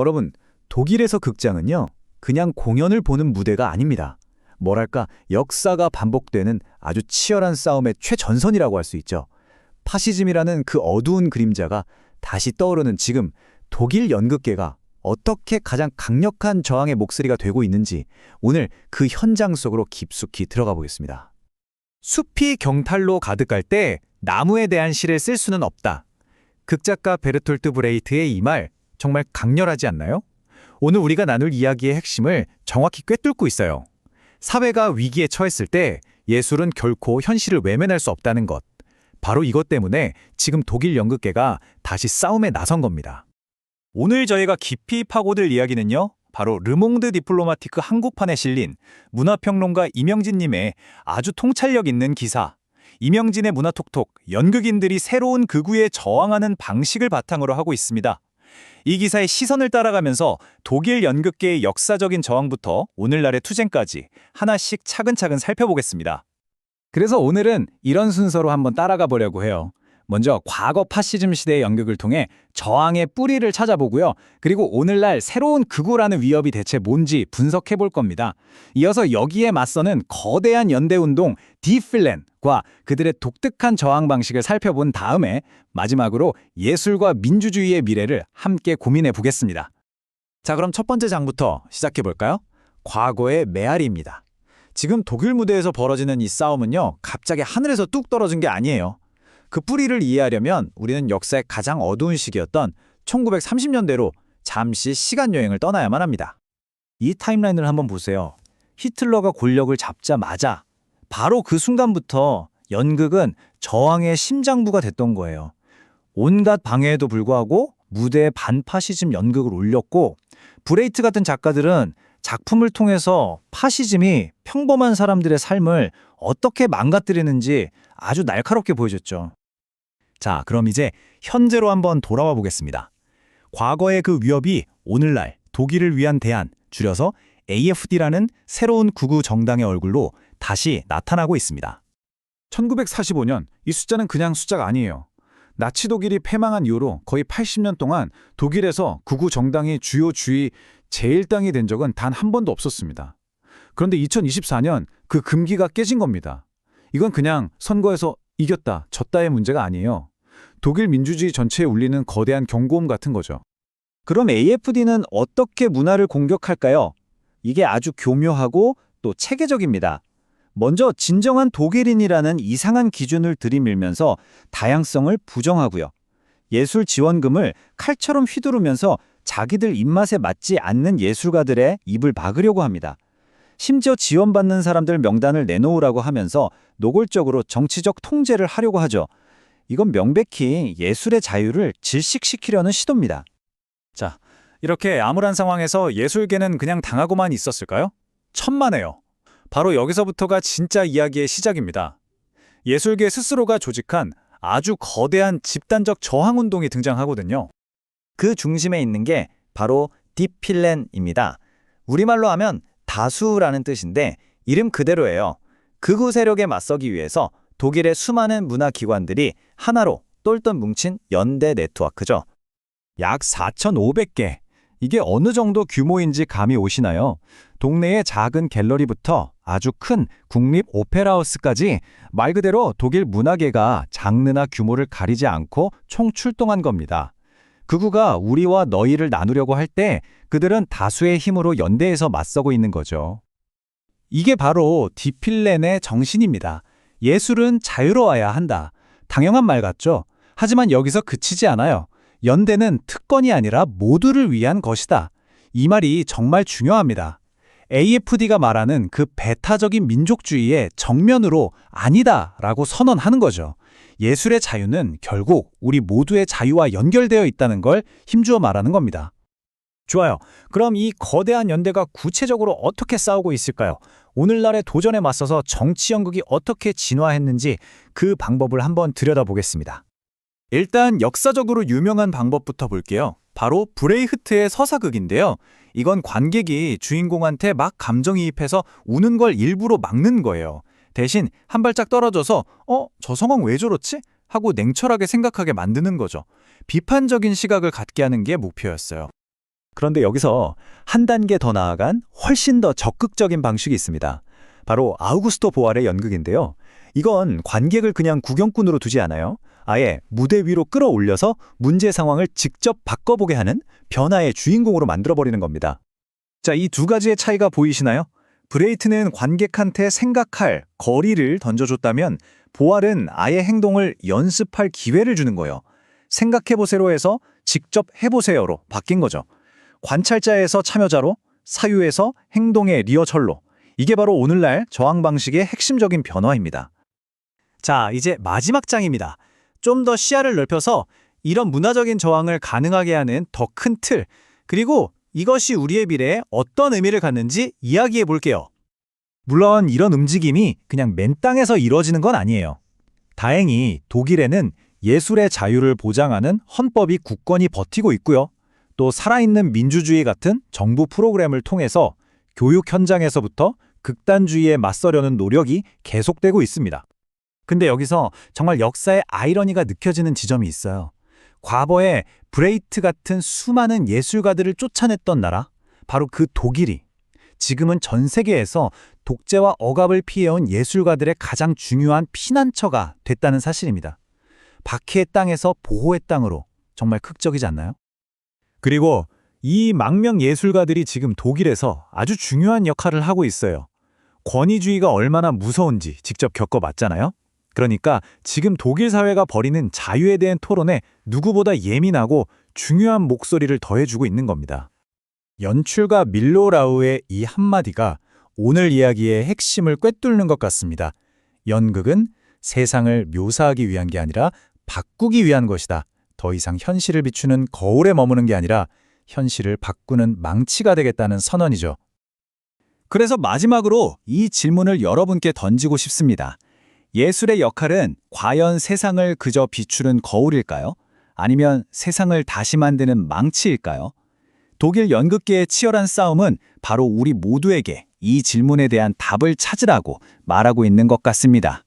여러분, 독일에서 극장은요, 그냥 공연을 보는 무대가 아닙니다. 뭐랄까, 역사가 반복되는 아주 치열한 싸움의 최전선이라고 할 수 있죠. 파시즘이라는 그 어두운 그림자가 다시 떠오르는 지금 독일 연극계가 어떻게 가장 강력한 저항의 목소리가 되고 있는지 오늘 그 현장 속으로 깊숙이 들어가 보겠습니다. 숲이 경탈로 가득할 때 나무에 대한 시를 쓸 수는 없다. 극작가 베르톨트 브레이트의 이 말 정말 강렬하지 않나요? 오늘 우리가 나눌 이야기의 핵심을 정확히 꿰뚫고 있어요. 사회가 위기에 처했을 때 예술은 결코 현실을 외면할 수 없다는 것. 바로 이것 때문에 지금 독일 연극계가 다시 싸움에 나선 겁니다. 오늘 저희가 깊이 파고들 이야기는요. 바로 르몽드 디플로마티크 한국판에 실린 문화평론가 이명진님의 아주 통찰력 있는 기사 이명진의 문화톡톡 연극인들이 새로운 극우에 저항하는 방식을 바탕으로 하고 있습니다. 이 기사의 시선을 따라가면서 독일 연극계의 역사적인 저항부터 오늘날의 투쟁까지 하나씩 차근차근 살펴보겠습니다. 그래서 오늘은 이런 순서로 한번 따라가 보려고 해요. 먼저 과거 파시즘 시대의 연극을 통해 저항의 뿌리를 찾아보고요. 그리고 오늘날 새로운 극우라는 위협이 대체 뭔지 분석해 볼 겁니다. 이어서 여기에 맞서는 거대한 연대운동 디필렌과 그들의 독특한 저항 방식을 살펴본 다음에 마지막으로 예술과 민주주의의 미래를 함께 고민해 보겠습니다. 자, 그럼 첫 번째 장부터 시작해 볼까요? 과거의 메아리입니다. 지금 독일 무대에서 벌어지는 이 싸움은요, 갑자기 하늘에서 뚝 떨어진 게 아니에요. 그 뿌리를 이해하려면 우리는 역사의 가장 어두운 시기였던 1930년대로 잠시 시간 여행을 떠나야만 합니다. 이 타임라인을 한번 보세요. 히틀러가 권력을 잡자마자 바로 그 순간부터 연극은 저항의 심장부가 됐던 거예요. 온갖 방해에도 불구하고 무대에 반파시즘 연극을 올렸고 브레이트 같은 작가들은 작품을 통해서 파시즘이 평범한 사람들의 삶을 어떻게 망가뜨리는지 아주 날카롭게 보여줬죠. 자, 그럼 이제 현재로 한번 돌아와 보겠습니다. 과거의 그 위협이 오늘날 독일을 위한 대안, 줄여서 AFD라는 새로운 구구 정당의 얼굴로 다시 나타나고 있습니다. 1945년 이 숫자는 그냥 숫자가 아니에요. 나치 독일이 패망한 이후로 거의 80년 동안 독일에서 구구 정당이 주요 주의 제1당이 된 적은 단 한 번도 없었습니다. 그런데 2024년 그 금기가 깨진 겁니다. 이건 그냥 선거에서 이겼다, 졌다의 문제가 아니에요. 독일 민주주의 전체에 울리는 거대한 경고음 같은 거죠. 그럼 AFD는 어떻게 문화를 공격할까요? 이게 아주 교묘하고 또 체계적입니다. 먼저 진정한 독일인이라는 이상한 기준을 들이밀면서 다양성을 부정하고요. 예술 지원금을 칼처럼 휘두르면서 자기들 입맛에 맞지 않는 예술가들의 입을 막으려고 합니다. 심지어 지원받는 사람들 명단을 내놓으라고 하면서 노골적으로 정치적 통제를 하려고 하죠. 이건 명백히 예술의 자유를 질식시키려는 시도입니다. 자, 이렇게 암울한 상황에서 예술계는 그냥 당하고만 있었을까요? 천만에요. 바로 여기서부터가 진짜 이야기의 시작입니다. 예술계 스스로가 조직한 아주 거대한 집단적 저항운동이 등장하거든요. 그 중심에 있는 게 바로 디필렌입니다. 우리말로 하면 다수라는 뜻인데 이름 그대로예요. 극우 세력에 맞서기 위해서 독일의 수많은 문화기관들이 하나로 똘똘 뭉친 연대 네트워크죠. 약 4,500개. 이게 어느 정도 규모인지 감이 오시나요? 동네의 작은 갤러리부터 아주 큰 국립 오페라하우스까지 말 그대로 독일 문화계가 장르나 규모를 가리지 않고 총출동한 겁니다. 극우가 우리와 너희를 나누려고 할 때 그들은 다수의 힘으로 연대해서 맞서고 있는 거죠. 이게 바로 디필렌의 정신입니다. 예술은 자유로워야 한다. 당연한 말 같죠? 하지만 여기서 그치지 않아요. 연대는 특권이 아니라 모두를 위한 것이다. 이 말이 정말 중요합니다. AFD가 말하는 그 배타적인 민족주의의 정면으로 아니다 라고 선언하는 거죠. 예술의 자유는 결국 우리 모두의 자유와 연결되어 있다는 걸 힘주어 말하는 겁니다. 좋아요. 그럼 이 거대한 연대가 구체적으로 어떻게 싸우고 있을까요? 오늘날의 도전에 맞서서 정치 연극이 어떻게 진화했는지 그 방법을 한번 들여다보겠습니다. 일단 역사적으로 유명한 방법부터 볼게요. 바로 브레이흐트의 서사극인데요. 이건 관객이 주인공한테 막 감정이입해서 우는 걸 일부러 막는 거예요. 대신 한 발짝 떨어져서 어? 저 상황 왜 저렇지? 하고 냉철하게 생각하게 만드는 거죠. 비판적인 시각을 갖게 하는 게 목표였어요. 그런데 여기서 한 단계 더 나아간 훨씬 더 적극적인 방식이 있습니다. 바로 아우구스토 보알의 연극인데요. 이건 관객을 그냥 구경꾼으로 두지 않아요. 아예 무대 위로 끌어올려서 문제 상황을 직접 바꿔보게 하는 변화의 주인공으로 만들어버리는 겁니다. 자, 이 두 가지의 차이가 보이시나요? 브레이트는 관객한테 생각할 거리를 던져줬다면 보알은 아예 행동을 연습할 기회를 주는 거예요. 생각해보세요 해서 직접 해보세요로 바뀐 거죠. 관찰자에서 참여자로, 사유에서 행동의 리허설로. 이게 바로 오늘날 저항 방식의 핵심적인 변화입니다. 자, 이제 마지막 장입니다. 좀 더 시야를 넓혀서 이런 문화적인 저항을 가능하게 하는 더 큰 틀, 그리고 이것이 우리의 미래에 어떤 의미를 갖는지 이야기해 볼게요. 물론 이런 움직임이 그냥 맨 땅에서 이루어지는 건 아니에요. 다행히 독일에는 예술의 자유를 보장하는 헌법이 굳건히 버티고 있고요. 또 살아있는 민주주의 같은 정부 프로그램을 통해서 교육 현장에서부터 극단주의에 맞서려는 노력이 계속되고 있습니다. 근데 여기서 정말 역사의 아이러니가 느껴지는 지점이 있어요. 과거에 브레이트 같은 수많은 예술가들을 쫓아냈던 나라, 바로 그 독일이 지금은 전 세계에서 독재와 억압을 피해온 예술가들의 가장 중요한 피난처가 됐다는 사실입니다. 바퀴의 땅에서 보호의 땅으로 정말 극적이지 않나요? 그리고 이 망명 예술가들이 지금 독일에서 아주 중요한 역할을 하고 있어요. 권위주의가 얼마나 무서운지 직접 겪어봤잖아요? 그러니까 지금 독일 사회가 벌이는 자유에 대한 토론에 누구보다 예민하고 중요한 목소리를 더해주고 있는 겁니다. 연출가 밀로 라우의 이 한마디가 오늘 이야기의 핵심을 꿰뚫는 것 같습니다. 연극은 세상을 묘사하기 위한 게 아니라 바꾸기 위한 것이다. 더 이상 현실을 비추는 거울에 머무는 게 아니라 현실을 바꾸는 망치가 되겠다는 선언이죠. 그래서 마지막으로 이 질문을 여러분께 던지고 싶습니다. 예술의 역할은 과연 세상을 그저 비추는 거울일까요? 아니면 세상을 다시 만드는 망치일까요? 독일 연극계의 치열한 싸움은 바로 우리 모두에게 이 질문에 대한 답을 찾으라고 말하고 있는 것 같습니다.